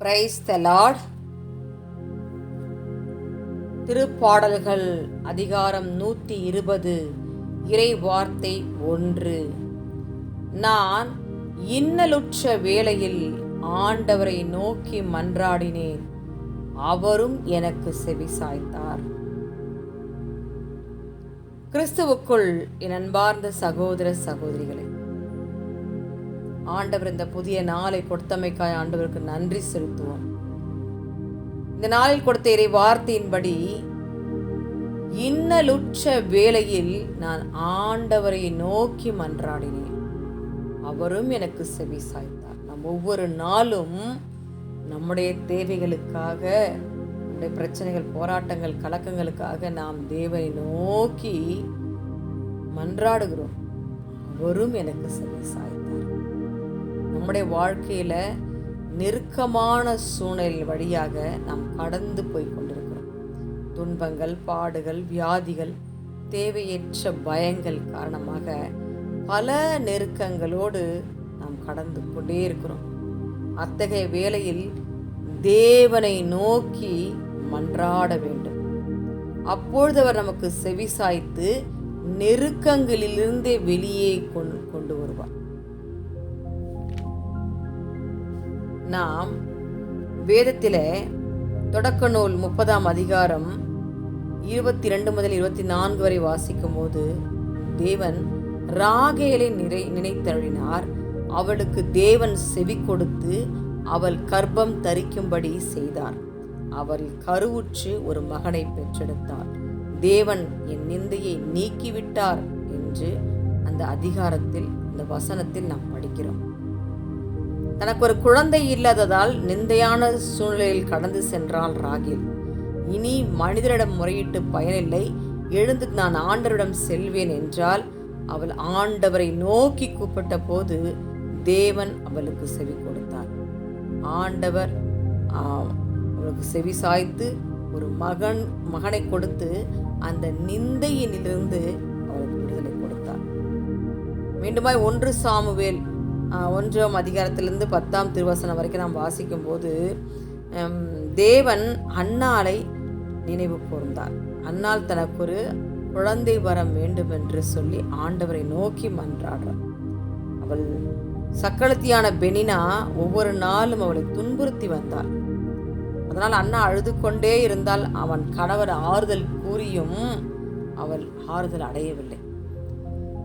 Praise the Lord திருப்பாடல்கள் அதிகாரம் நூற்றி இருபது இறை வார்த்தை ஒன்று. நான் இன்னலுற்ற வேளையில் ஆண்டவரை நோக்கி மன்றாடினேன். அவரும் எனக்கு செவிசாய்த்தார் கிறிஸ்துவுக்குள் என் அன்பார்ந்த சகோதர சகோதரிகளே ஆண்டவர் இந்த புதிய நாளை கொடுத்தமைக்காய் ஆண்டவருக்கு நன்றி செலுத்துவோம். இந்த நாளில் கொடுத்த இறை வார்த்தையின்படி இன்னலுற்ற வேளையில் நான் ஆண்டவரை நோக்கி மன்றாடினேன். அவரும் எனக்கு செவி சாய்த்தார். நம் ஒவ்வொரு நாளும் நம்முடைய தேவைகளுக்காக நம்முடைய பிரச்சனைகள் போராட்டங்கள் கலக்கங்களுக்காக நாம் தேவனை நோக்கி மன்றாடுகிறோம். அவரும் எனக்கு செவி சாய்த்தார். நம்முடைய வாழ்க்கையில் நெருக்கமான சூழ்நிலை வழியாக நாம் கடந்து போய் கொண்டிருக்கிறோம். துன்பங்கள் பாடுகள் வியாதிகள் தேவையற்ற பயங்கள் காரணமாக பல நெருக்கங்களோடு நாம் கடந்து கொண்டே இருக்கிறோம். அத்தகைய வேளையில் தேவனை நோக்கி மன்றாட வேண்டும். அப்பொழுது அவர் நமக்கு செவிசாய்த்து நெருக்கங்களிலிருந்தே வெளியே கொண்டு கொண்டு வருவார். நாம் வேதத்தில் தொடக்க நூல் முப்பதாம் அதிகாரம் இருபத்தி ரெண்டு முதல் இருபத்தி நான்கு வரை வாசிக்கும் போது தேவன் ராகேலை நிறை நினைத்தருளினார். அவளுக்கு தேவன் செவி கொடுத்து அவள் கர்ப்பம் தரிக்கும்படி செய்தார். அவள் கருவுற்று ஒரு மகனை பெற்றெடுத்தார். தேவன் என் நிந்தையை நீக்கிவிட்டார் என்று அந்த அதிகாரத்தில் இந்த வசனத்தில் நாம் படிக்கிறோம். தனக்கு ஒரு குழந்தை இல்லாததால் நிந்தையான சூழ்நிலையில் கடந்து சென்றாள் ராகில். இனி மனிதரிடம் முறையிட்டு பயனில்லை. எழுந்து நான் ஆண்டவரிடம் செல்வேன் என்றால் அவள் ஆண்டவரை நோக்கி கூப்பிட்ட போது தேவன் அவளுக்கு செவி கொடுத்தார். ஆண்டவர் அவளுக்கு செவி சாய்த்து ஒரு மகன் மகனை கொடுத்து அந்த நிந்தையினிலிருந்து அவளுக்கு விடுதலை கொடுத்தார். மீண்டுமாய் ஒன்று சாமுவேல் ஒன்றாம் அதிகாரத்திலிருந்து பத்தாம் திருவசனம் வரைக்கும் நாம் வாசிக்கும் போது தேவன் அன்னாளை நினைவு கூர்ந்தார். அன்னால் தனக்கு ஒரு குழந்தை வரம் வேண்டும் என்று சொல்லி ஆண்டவரை நோக்கி மன்றாடுறார். அவள் சக்களத்தியான பெனினா ஒவ்வொரு நாளும் அவளை துன்புறுத்தி வந்தாள். அதனால் அண்ணா அழுது கொண்டே இருந்தால் அவன் கணவர் ஆறுதல் கூறியும் அவள் ஆறுதல் அடையவில்லை.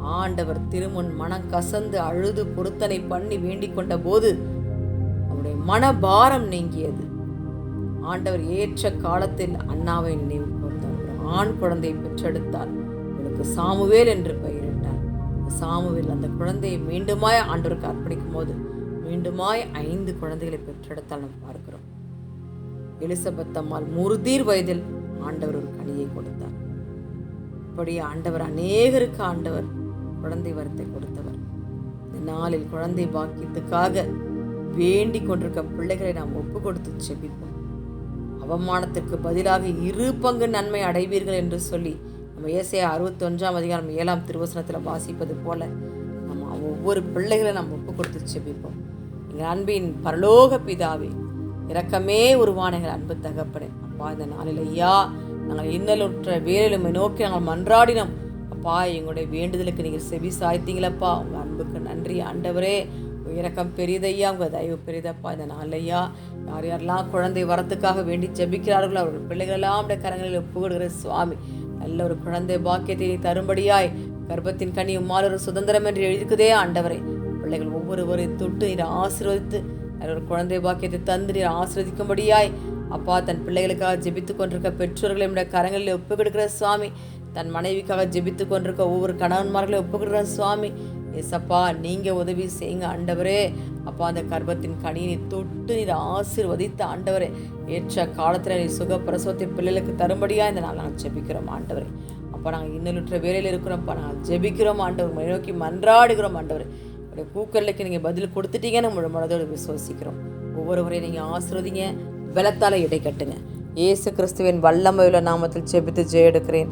ஆண்டவர் திருமுன் மனம் கசந்து அழுது பொருத்தனை பண்ணி வேண்டிக் கொண்ட போது அவருடைய மனபாரம் நீங்கியது. ஆண்டவர் ஏற்ற காலத்தில் அண்ணாவை நினைவு கூர்ந்தார். ஒரு ஆண் குழந்தையை பெற்றெடுத்தார். அவளுக்கு சாமுவேல் என்று பெயரிட்டார் சாமுவேல் அந்த குழந்தையை மீண்டுமாய் ஆண்டவருக்கு அர்ப்பணிக்கும் போது மீண்டுமாய் ஐந்து குழந்தைகளை பெற்றெடுத்தால் நாம் பார்க்கிறோம். எலிசபெத் அம்மாள் முருதீர் வயதில் ஆண்டவர் ஒரு கனியை கொடுத்தார். இப்படி ஆண்டவர் அநேகருக்கு ஆண்டவர் குழந்தை வரத்தை கொடுத்தவர். இந்த நாளில் குழந்தை பாக்கியத்துக்காக வேண்டி கொண்டிருக்க பிள்ளைகளை நாம் ஒப்பு கொடுத்து செபிப்போம் அவமானத்திற்கு பதிலாக இரு பங்கு நன்மை அடைவீர்கள் என்று சொல்லி நம்ம ஏசையா அறுபத்தி ஒன்றாம் அதிகாரம் ஏழாம் திருவசனத்தில் வாசிப்பது போல நம்ம ஒவ்வொரு பிள்ளைகளை நாம் ஒப்பு கொடுத்து செபிப்போம் எங்கள் அன்பின் பரலோக பிதாவே இரக்கமே உருவான எங்கள் அன்பு தகப்பனே. அப்பா இந்த நாளில் ஐயா நாங்கள் இன்னலுற்ற வேலையுமை நோக்கி நாங்கள் மன்றாடினோம். அப்பா எங்களுடைய வேண்டுதலுக்கு நீங்கள் செவி சாய்த்தீங்களப்பா. உங்கள் அன்புக்கு நன்றி ஆண்டவரே. இறக்கம் பெரியதையா உங்கள் தயவு பெரியதப்பா இந்த நாளையா யார் யாரெல்லாம் குழந்தை வரத்துக்காக வேண்டி ஜபிக்கிறார்களோ அவர்கள் பிள்ளைகளெல்லாம் அப்படியே கரங்களில் ஒப்புக்கொடுகிற சுவாமி. நல்ல ஒரு குழந்தை பாக்கியத்தை நீ தரும்படியாய். கர்ப்பத்தின் கனி உம்மால் ஒரு சுதந்திரம் என்று எழுதிக்குதே ஆண்டவரே. பிள்ளைகள் ஒவ்வொருவரை தொட்டு நீர் ஆசீர்வதித்து ஒரு குழந்தை பாக்கியத்தை தந்து நீர் ஆசிர்வதிக்கும்படியாய். அப்பா தன் பிள்ளைகளுக்காக ஜெபித்து கொண்டிருக்க பெற்றோர்களை நம்முடைய கரங்களில் ஒப்பு கொடுக்கிற சுவாமி. தன் மனைவிக்காக ஜெபித்து கொண்டிருக்க ஒவ்வொரு கணவன்மார்களை ஒப்பு சுவாமி. எசப்பா நீங்கள் உதவி செய்யுங்க ஆண்டவரே. அப்பா அந்த கர்ப்பத்தின் கணினி தொட்டு நீர் ஆசிர்வதித்த ஆண்டவரே. ஏற்ற காலத்தில் நீ சுக பிரசவத்தை பிள்ளைகளுக்கு தரும்படியாக இந்த நாள் நாங்கள் ஜெபிக்கிறோம் ஆண்டவரே. அப்போ நாங்கள் இன்னலுற்ற வேலையில் இருக்கிறோம்ப்பா நாங்கள் ஜெபிக்கிறோம் ஆண்டவர். நோக்கி மன்றாடுகிறோம் ஆண்டவர். உங்களுடைய கூக்கல்லைக்கு நீங்கள் பதில் கொடுத்துட்டீங்கன்னு முழு மனதோடு விசுவசிக்கிறோம். ஒவ்வொருவரையும் நீங்கள் ஆசிர்வதிங்க பலத்தால் இடை கட்டுங்க. இயேசு கிறிஸ்துவின் வல்லமையுள்ள நாமத்தில் ஜெபித்து ஜெய எடுக்கிறேன்